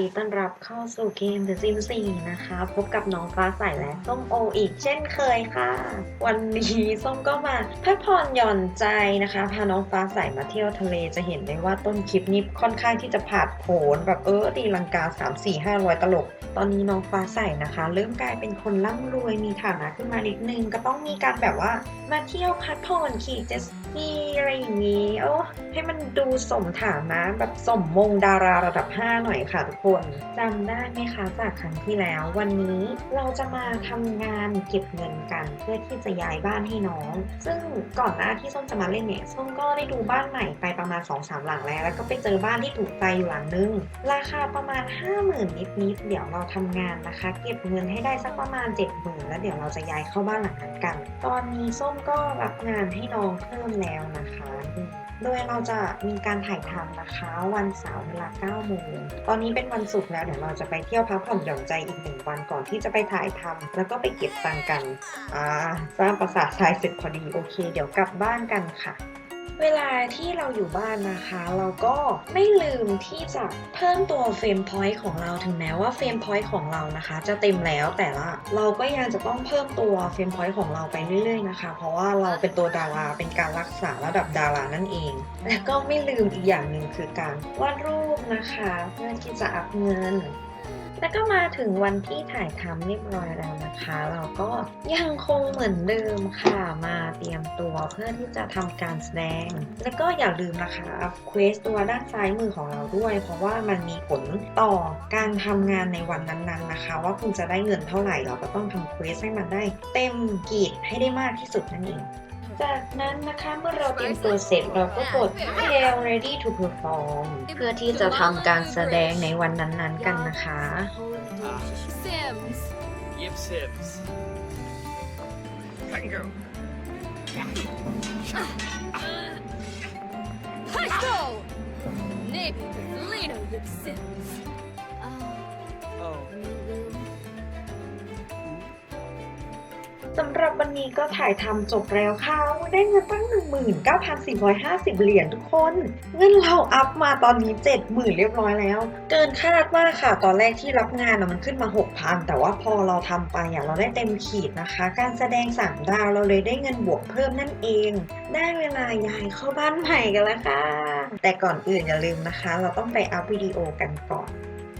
ดีต้อนรับเข้าสู่เกม The Sims 4 นะคะ พบกับน้องฟ้าใสและส้มโออีกเช่นเคยค่ะ วันนี้ส้มก็มาพักผ่อนหย่อนใจนะคะ พาน้องฟ้าใสมาเที่ยวทะเลจะเห็นได้ว่าต้นคลิปนี้ค่อนข้างที่จะผาดโผนแบบเออตีลังกา 3 4 5 0 0 ตลก ตอนนี้น้องฟ้าใสนะคะ เริ่มกลายเป็นคนร่ำรวยมีฐานะขึ้นมานิดนึงก็ต้องมีการแบบว่ามาเที่ยวพักผ่อนขี่เจ็ตส กีอะไรอย่างนี้ โอ้ให้มันดูสมฐานะแบบสมมงดาราระดับ 5 หน่อยค่ะทุกคนจำได้ไหมคะจากครั้งที่แล้ว วันนี้เราจะมาทำงานเก็บเงินกัน เพื่อที่จะย้ายบ้านให้น้อง ซึ่งก่อนหน้าที่ส้มจะมาเล่นเนี่ยส้มก็ได้ดูบ้านใหม่ไปประมาณ 2-3 หลังแล้ว แล้วก็ไปเจอบ้านที่ถูกใจอยู่หลังนึง ราคาประมาณ 50,000 นิดๆเดี๋ยวเราทำงานนะคะ เก็บเงินให้ได้สักประมาณ 70,000 แล้วเดี๋ยวเราจะย้ายเข้าบ้านหลังนั้นกัน ตอนนี้ส้มก็รับงานให้น้องเพิ่มแล้วนะคะ โดยเราจะมีการถ่ายทำนะคะ วันเสาร์เวลา9โมงตอนนี้เป็นวันศุกร์แล้วเดี๋ยวเราจะไปเที่ยวพักผ่อนหย่อนใจอีกหนึ่งวันก่อนที่จะไปถ่ายทำแล้วก็ไปเก็บตังกัน อ่า สร้างประสาททรายเสร็จพอดีโอเค เดี๋ยวกลับบ้านกันค่ะ เวลาที่เราอยู่บ้านนะคะ เราก็ไม่ลืมที่จะเพิ่มตัวเฟรมพอยต์ของเราถึงแม้ว่าเฟรมพอยต์ของเรานะคะ จะเต็มแล้วแต่ละเราก็ยังจะต้องเพิ่มตัวเฟรมพอยต์ของเราไปเรื่อยๆนะคะ เพราะว่าเราเป็นตัวดาราเป็นการรักษาระดับดารานั่นเอง และก็ไม่ลืมอีกอย่างหนึ่งคือการวาดรูปนะคะ เพื่อที่จะอัพเงิน แล้วก็มาถึงวันที่ถ่ายทำเรียบร้อยแล้วนะคะ เราก็ยังคงเหมือนเดิมค่ะมาเตรียมตัวเพื่อที่จะทำการแสดง แล้วก็อย่าลืมนะคะเควสตัวด้านซ้ายมือของเราด้วย เพราะว่ามันมีผลต่อการทำงานในวันนั้นๆนะคะ ว่าคุณจะได้เงินเท่าไหร่เราก็ต้องทำเควสให้มันได้เต็มกีดให้ได้มากที่สุดนั่นเอง จากนั้นนะคะเมื่อเราเตรียมตัวเสร็จเราก็กด Get ready to perform เพื่อที่จะทำการแสดงในวันนั้นๆกันนะคะ Sims. Yip Sims. Bingo. Presto! Maybe Lino Lip Sims. สำหรับวันนี้ก็ถ่ายทำจบแล้วค่ะ ได้เงินตั้ง 19,450 เหรียญทุกคน เงินเราอัพมาตอนนี้ 70,000 เรียบร้อยแล้ว เกินคาดมากค่ะ ตอนแรกที่รับงานอะมันขึ้นมา 6,000 แต่ว่าพอเราทำไปอะเราได้เต็มขีดนะคะ การแสดง 3 ดาวเราเลยได้เงินบวกเพิ่มนั่นเอง ได้เวลาย้ายเข้าบ้านใหม่กันแล้วค่ะ แต่ก่อนอื่นอย่าลืมนะคะ เราต้องไปอัพวิดีโอกันก่อน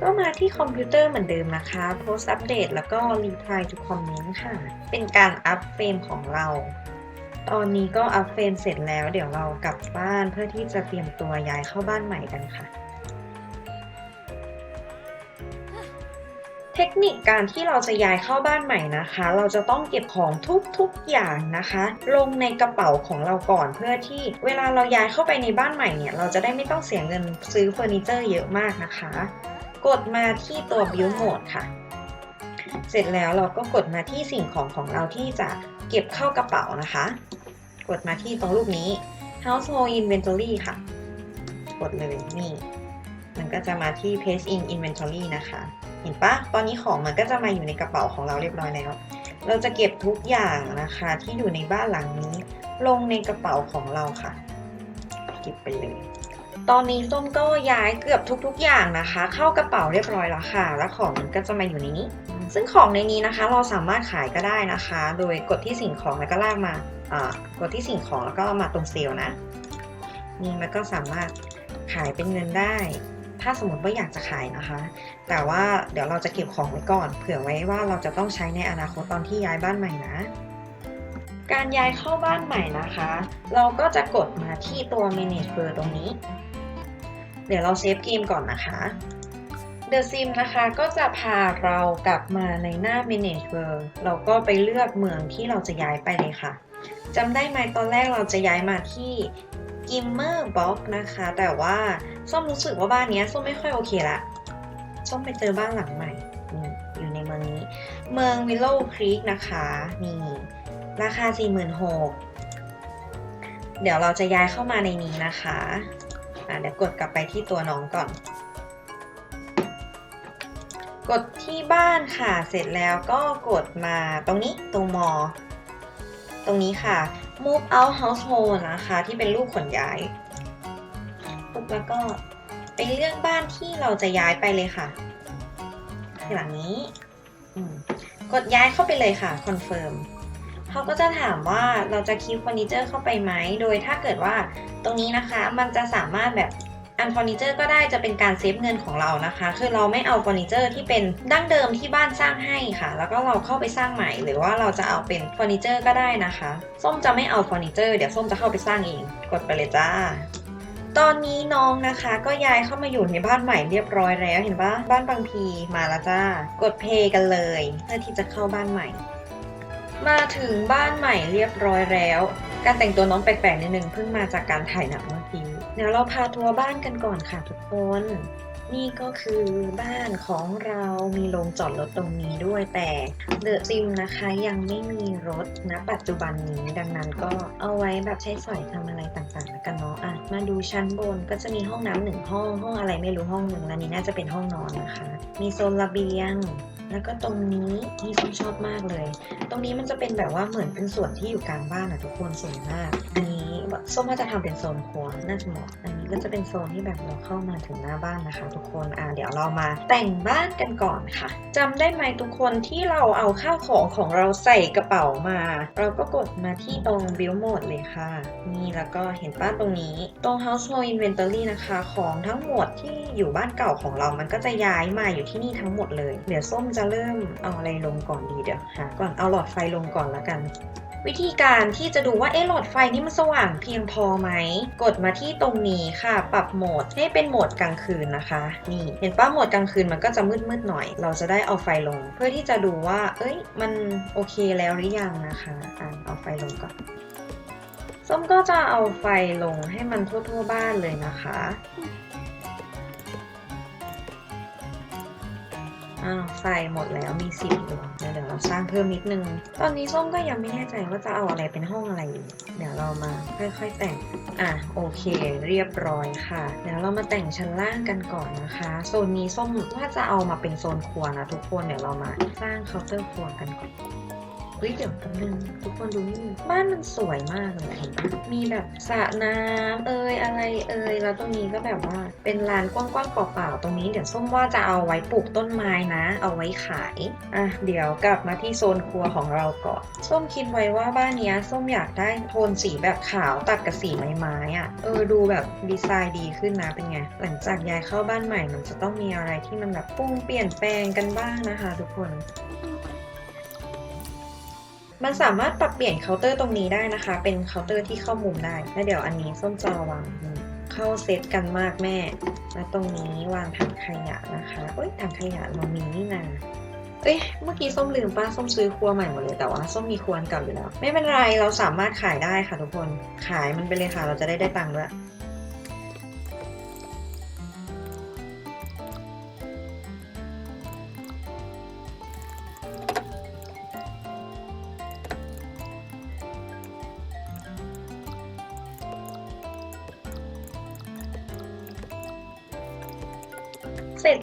ก็มาที่คอมพิวเตอร์เหมือนเดิมนะคะ โพสอัปเดตแล้วก็รีพลายทุกคอมเมนต์ค่ะ เป็นการอัพเฟรมของเรา ตอนนี้ก็อัพเฟรมเสร็จแล้ว เดี๋ยวเรากลับบ้านเพื่อที่จะเตรียมตัวย้ายเข้าบ้านใหม่กันค่ะ เทคนิคการที่เราจะย้ายเข้าบ้านใหม่นะคะ เราจะต้องเก็บของทุกๆอย่างนะคะ ลงในกระเป๋าของเราก่อนเพื่อที่เวลาเราย้ายเข้าไปในบ้านใหม่เนี่ย เราจะได้ไม่ต้องเสียเงินซื้อเฟอร์นิเจอร์เยอะมากนะคะ กดมาที่ตัว Build Mode ค่ะ เสร็จแล้วเราก็กดมาที่สิ่งของของเราที่จะเก็บเข้ากระเป๋านะคะ กดมาที่ตรงรูปนี้ Household Inventory ค่ะ กดเลยนี่ มันก็จะมาที่ Paste in Inventory นะคะ เห็นปะตอนนี้ของมันก็จะมาอยู่ในกระเป๋าของเราเรียบร้อยแล้ว เราจะเก็บทุกอย่างนะคะ ที่อยู่ในบ้านหลังนี้ ลงในกระเป๋าของเราค่ะ เก็บไปเลย ตอนนี้ส้มก็ย้ายเกือบทุกๆอย่างนะคะ เข้ากระเป๋าเรียบร้อยแล้วค่ะ แล้วของมันก็จะมาอยู่ในนี้ ซึ่งของในนี้นะคะ เราสามารถขายก็ได้นะคะ โดยกดที่สิ่งของแล้วก็ลากมาอ่ากดที่สิ่งของแล้วก็มาตรงเซลล์นะนี่มันก็สามารถขายเป็นเงินได้ ถ้าสมมติว่าอยากจะขายนะคะ แต่ว่าเดี๋ยวเราจะเก็บของไว้ก่อน เผื่อไว้ว่าเราจะต้องใช้ในอนาคตตอนที่ย้ายบ้านใหม่นะการย้ายเข้าบ้านใหม่นะคะ เราก็จะกดมาที่ตัว manage w o r ตรงนี้ เดี๋ยวเราเซฟเกมก่อนนะคะ The Sim นะคะก็จะพาเรากลับมาในหน้า Manage World เราก็ไปเลือกเมืองที่เราจะย้ายไปเลยค่ะจำได้ไหมตอนแรกเราจะย้ายมาที่ Gimmer Box นะคะ แต่ว่าส้มรู้สึกว่าบ้านนี้ส้มไม่ค่อยโอเคละส้มไปเจอบ้านหลังใหม่นี่อยู่ในเมืองนี้ เมือง Willow Creek นะคะ นี่ราคา 46,000เดี๋ยวเราจะย้ายเข้ามาในนี้นะคะ อะเดี๋ยวกดกลับไปที่ตัวน้องก่อน กดที่บ้านค่ะ เสร็จแล้วก็กดมาตรงนี้ตรงมอ ตรงนี้ค่ะ move out household นะคะ ที่เป็นรูปขนย้ายปุ๊บแล้วก็ไปเลือกบ้านที่เราจะย้ายไปเลยค่ะคือหลังนี้ กดย้ายเข้าไปเลยค่ะคอนเฟิร์ม เขาก็จะถามว่าเราจะคิวเฟอร์นิเจอร์เข้าไปไหม โดยถ้าเกิดว่าตรงนี้นะคะมันจะสามารถแบบอันเฟอร์นิเจอร์ก็ได้จะเป็นการเซฟเงินของเรานะคะ คือเราไม่เอาเฟอร์นิเจอร์ที่เป็นดั้งเดิมที่บ้านสร้างให้ค่ะ แล้วก็เราเข้าไปสร้างใหม่ หรือว่าเราจะเอาเป็นเฟอร์นิเจอร์ก็ได้นะคะ ส้มจะไม่เอาเฟอร์นิเจอร์เดี๋ยวส้มจะเข้าไปสร้างเอง กดไปเลยจ้า ตอนนี้น้องนะคะก็ย้ายเข้ามาอยู่ในบ้านใหม่เรียบร้อยแล้วเห็นปะบ้านบางพีมาแล้วจ้า กดเพย์กันเลยเพื่อที่จะเข้าบ้านใหม่ มาถึงบ้านใหม่เรียบร้อยแล้ว การแต่งตัวน้องแปลกๆนิดนึงเพิ่งมาจากการถ่ายหนังเมื่อกี้ เดี๋ยวเราพาทัวร์บ้านกันก่อนค่ะทุกคน นี่ก็คือบ้านของเรามีโรงจอดรถตรงนี้ด้วยแต่เดอะซิมนะคะยังไม่มีรถณปัจจุบันนี้ดังนั้นก็เอาไว้แบบใช้สอยทำอะไรต่างๆแล้วกันเนาะอะมาดูชั้นบนก็จะมีห้องน้ำหนึ่งห้องห้องอะไรไม่รู้ห้องหนึ่งแล้วนี้น่าจะเป็นห้องนอนนะคะ มีโซนระเบียงแล้วก็ตรงนี้ที่ส้มชอบมากเลย ตรงนี้มันจะเป็นแบบว่าเหมือนเป็นส่วนที่อยู่กลางบ้านอะทุกคนสวยมาก อันนี้ส้มว่าจะทำเป็นโซนครัวน่าจะเหมาะอันนี้ก็จะเป็นโซนที่แบบเราเข้ามาถึงหน้าบ้านนะคะ ทุกคนอ่าเดี๋ยวเรามาแต่งบ้านกันก่อนค่ะจำได้ไหมทุกคนที่เราเอาข้าวของของเราใส่กระเป๋ามา เราก็กดมาที่ตรง build mode เลยค่ะ นี่แล้วก็เห็นป้าตรงนี้ ตรง household inventory นะคะ ของทั้งหมดที่อยู่บ้านเก่าของเรามันก็จะย้ายมาอยู่ที่นี่ทั้งหมดเลย เดี๋ยวส้มจะเริ่มเอาอะไรลงก่อนดีเดี๋ยวหาก่อนเอาหลอดไฟลงก่อนละกันวิธีการที่จะดูว่าเอ๊ะหลอดไฟนี่มันสว่างเพียงพอไหม กดมาที่ตรงนี้ค่ะ ปรับโหมดให้เป็นโหมดกลางคืนนะคะ นี่เห็นป้าโหมดกลางคืนมันก็จะมืดๆหน่อย เราจะได้เอาไฟลง เพื่อที่จะดูว่า เอ้ย มันโอเคแล้วหรือยังนะคะอะเอาไฟลงก่อนส้มก็จะเอาไฟลงให้มันทั่วๆบ้านเลยนะคะ อ้าวไฟหมดแล้วมีสิบดวงเดี๋ยวเดี๋ยวเราสร้างเพิ่มนิดนึง ตอนนี้ส้มก็ยังไม่แน่ใจว่าจะเอาอะไรเป็นห้องอะไรอยู่เดี๋ยวเรามาค่อยๆแต่งอะโอเค เรียบร้อยค่ะ เดี๋ยวเรามาแต่งชั้นล่างกันก่อนนะคะ โซนนี้ส้มว่าจะเอามาเป็นโซนครัวนะทุกคนเดี๋ยวเรามาสร้างเคาน์เตอร์ครัวกันก่อน เฮ้ยเดี๋ยวแป๊บนึงทุกคนดูนี่บ้านมันสวยมากเลยเห็นปะมีแบบสระน้ำเอ่ยอะไรเอ่ยแล้วตรงนี้ก็แบบว่าเป็นลานกว้างๆเปล่าๆตรงนี้เดี๋ยวส้มว่าจะเอาไว้ปลูกต้นไม้นะ เอาไว้ขายอะเดี๋ยวกลับมาที่โซนครัวของเราก่อนส้มคิดไว้ว่าบ้านเนี้ยส้มอยากได้โทนสีแบบขาวตัดกับสีไม้ๆอะเออดูแบบดีไซน์ดีขึ้นนะเป็นไงหลังจากย้ายเข้าบ้านใหม่มันจะต้องมีอะไรที่มันแบบปรุงเปลี่ยนแปลงกันบ้างนะคะ ทุกคน มันสามารถปรับเปลี่ยนเคาน์เตอร์ตรงนี้ได้นะคะ เป็นเคาน์เตอร์ที่เข้ามุมได้ แล้วเดี๋ยวอันนี้ส้มจะวางเข้าเซตกันมากแม่ แล้วตรงนี้วางถังขยะนะคะ เอ้ยถังขยะเรามีนี่นาเอ้ยเมื่อกี้ส้มลืมป้าส้มซื้อครัวใหม่หมดเลยแต่ว่าส้มมีครัวเก่าอยู่แล้ว ไม่เป็นไรเราสามารถขายได้ค่ะทุกคน ขายมันไปเลยค่ะเราจะได้ได้ตังค์ด้วย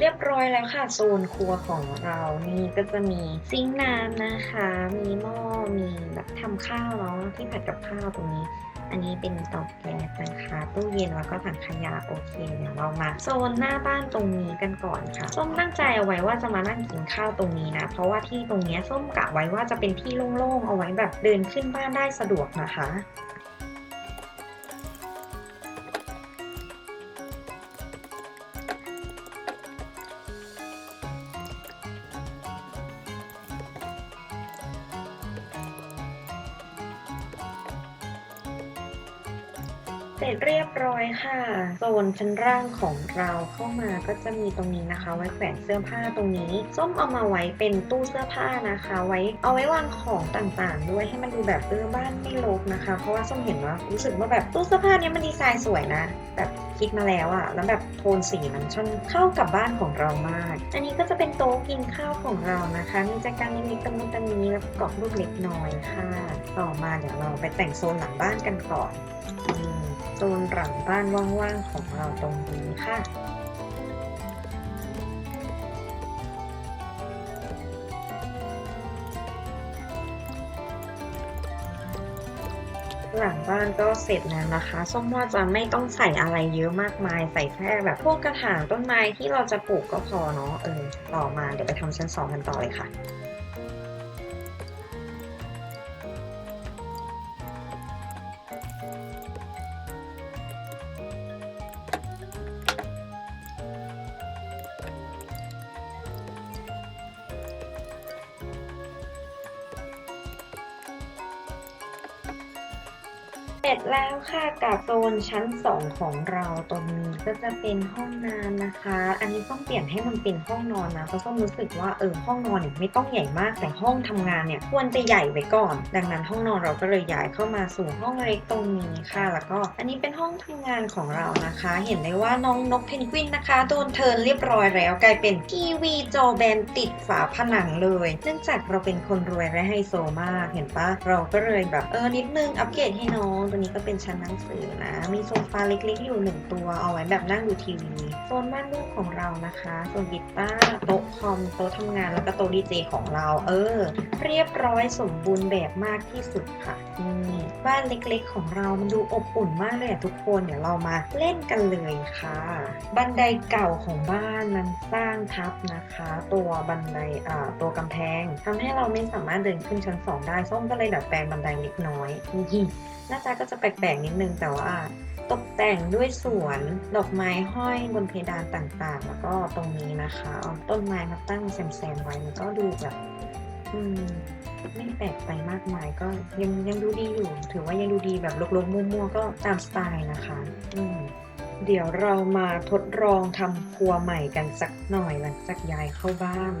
เรียบร้อยแล้วค่ะโซนครัวของเรานี่ก็จะมีซิงค์น้ำนะคะ มีหม้อมีแบบทำข้าวเนาะที่ผัดกับข้าวตรงนี้ อันนี้เป็นเตาแก๊สนะคะตู้เย็นแล้วก็ถังขยะโอเคเดี๋ยวเรามาโซนหน้าบ้านตรงนี้กันก่อนค่ะ ส้มตั้งใจเอาไว้ว่าจะมานั่งกินข้าวตรงนี้นะ เพราะว่าที่ตรงนี้ส้มกะไว้ว่าจะเป็นที่โล่งๆเอาไว้แบบเดินขึ้นบ้านได้สะดวกนะคะ เสร็จเรียบร้อยค่ะ โซนชั้นล่างของเราเข้ามาก็จะมีตรงนี้นะคะ ไว้แขวนเสื้อผ้าตรงนี้ ส้มเอามาไว้เป็นตู้เสื้อผ้านะคะ ไว้เอาไว้วางของต่างๆ ด้วยให้มันดูแบบเออบ้านไม่รกนะคะ เพราะว่าส้มเห็นว่ารู้สึกว่าแบบตู้เสื้อผ้านี้มันดีไซน์สวยนะ แบบคิดมาแล้วอะแล้วแบบโทนสีมันช่างเข้ากับบ้านของเรามาก อันนี้ก็จะเป็นโต๊ะกินข้าวของเรานะคะ มีจักรานเล็กๆตรงนู้นตรงนี้แล้วก็กรอบรูปเล็กน้อยค่ะ ต่อมาเดี๋ยวเราไปแต่งโซนหลังบ้านกันก่อนอืม โซนหลังบ้านว่างๆของเราตรงนี้ค่ะ หลังบ้านก็เสร็จแล้วนะคะส้มว่าจะไม่ต้องใส่อะไรเยอะมากมาย ใส่แค่แบบพวกกระถางต้นไม้ที่เราจะปลูกก็พอเนาะเออต่อมาเดี๋ยวไปทำชั้นสองกันต่อเลยค่ะ เสร็จแล้วค่ะกับโซนชั้น 2 ของเราตรงนี้ก็จะเป็นห้องน้ำนะคะ อันนี้ต้องเปลี่ยนให้มันเป็นห้องนอนนะเพราะส้มรู้สึกว่าเออห้องนอนเนี่ยไม่ต้องใหญ่มากแต่ห้องทำงานเนี่ยควรจะใหญ่ไว้ก่อน ดังนั้นห้องนอนเราก็เลยย้ายเข้ามาสู่ห้องเล็กตรงนี้ค่ะ แล้วก็อันนี้เป็นห้องทำงานของเรานะคะ เห็นได้ว่าน้องนกเพนกวินนะคะ โดนเทิร์นเรียบร้อยแล้วกลายเป็นทีวีจอแบนติดฝาผนังเลย เนื่องจากเราเป็นคนรวยและไฮโซมากเห็นปะเราก็เลยแบบเออนิดนึงอัปเกรดให้น้องตัวนี้ก็เป็นชั้นหนังสือนะ มีโซฟาเล็กๆ อยู่หนึ่งตัวเอาไว้แบบนั่งดูทีวีโซนบ้านลูกของเรานะคะโซนกีตาร์โต๊ะคอมโต๊ะทำงานแล้วก็โต๊ะดีเจของเรา เออ เรียบร้อยสมบูรณ์แบบมากที่สุดค่ะนี่บ้านเล็กๆ ของเรามันดูอบอุ่นมากเลยอะทุกคนเดี๋ยวเรามาเล่นกันเลยค่ะ บันไดเก่าของบ้านมันสร้างทับนะคะ ตัวบันไดอ่าตัวกำแพงทำให้เราไม่สามารถเดินขึ้นชั้นสองได้ส้มก็เลยดัดแปลงบันไดเล็กน้อยนี่น้าตาก็จะแปลกๆนิดนึงแต่ว่า ตกแต่งด้วยสวนดอกไม้ห้อยบนเพดานต่างๆ แล้วก็ตรงนี้นะคะเอาต้นไม้มาตั้งแซมๆไว้มันก็ดูแบบอืมไม่แปลกไปมากมาย ก็ยังยังดูดีอยู่ ถือว่ายังดูดีแบบลกๆมั่วๆก็ตามสไตล์นะคะ อืมเดี๋ยวเรามาทดลองทำครัวใหม่กันสักหน่อยหลังจากย้ายเข้าบ้าน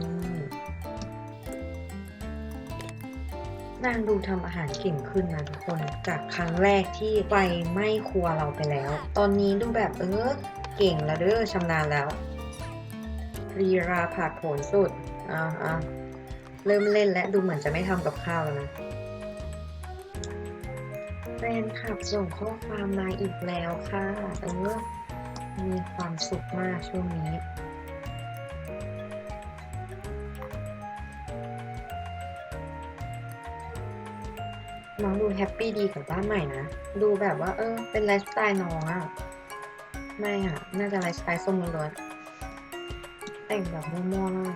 นางดูทำอาหารเก่งขึ้นนะทุกคนจากครั้งแรกที่ไฟไหม้ครัวเราไปแล้ว ตอนนี้ดูแบบเออเก่งแล้วเด้อชำนาญแล้วรีราผ่าดโผนสุดอ่าอ่าเริ่มเล่นและดูเหมือนจะไม่ทำกับข้าวแล้วนะแฟนคลับส่งข้อความมาอีกแล้วค่ะเออมีความสุขมากช่วงนี้ น้องดูแฮปปี้ดีกับบ้านใหม่นะ ดูแบบว่า เออ เป็นไลฟ์สไตล์น้องอะไม่อะน่าจะไลฟ์สไตล์ส้มล้วนแต่งแบบมั่วๆมาก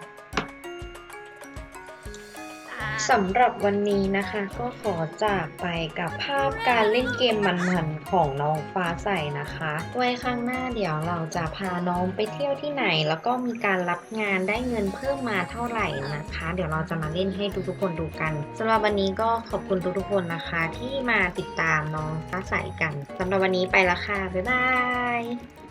สำหรับวันนี้นะคะก็ขอจากไปกับภาพการเล่นเกมมันๆของน้องฟ้าใสนะคะ ไว้ครั้งหน้าเดี๋ยวเราจะพาน้องไปเที่ยวที่ไหน แล้วก็มีการรับงานได้เงินเพิ่มมาเท่าไหร่นะคะ เดี๋ยวเราจะมาเล่นให้ทุกๆคนดูกันสำหรับวันนี้ก็ขอบคุณทุกๆคนนะคะ ที่มาติดตามน้องฟ้าใสกันสำหรับวันนี้ไปละค่ะบ๊ายบาย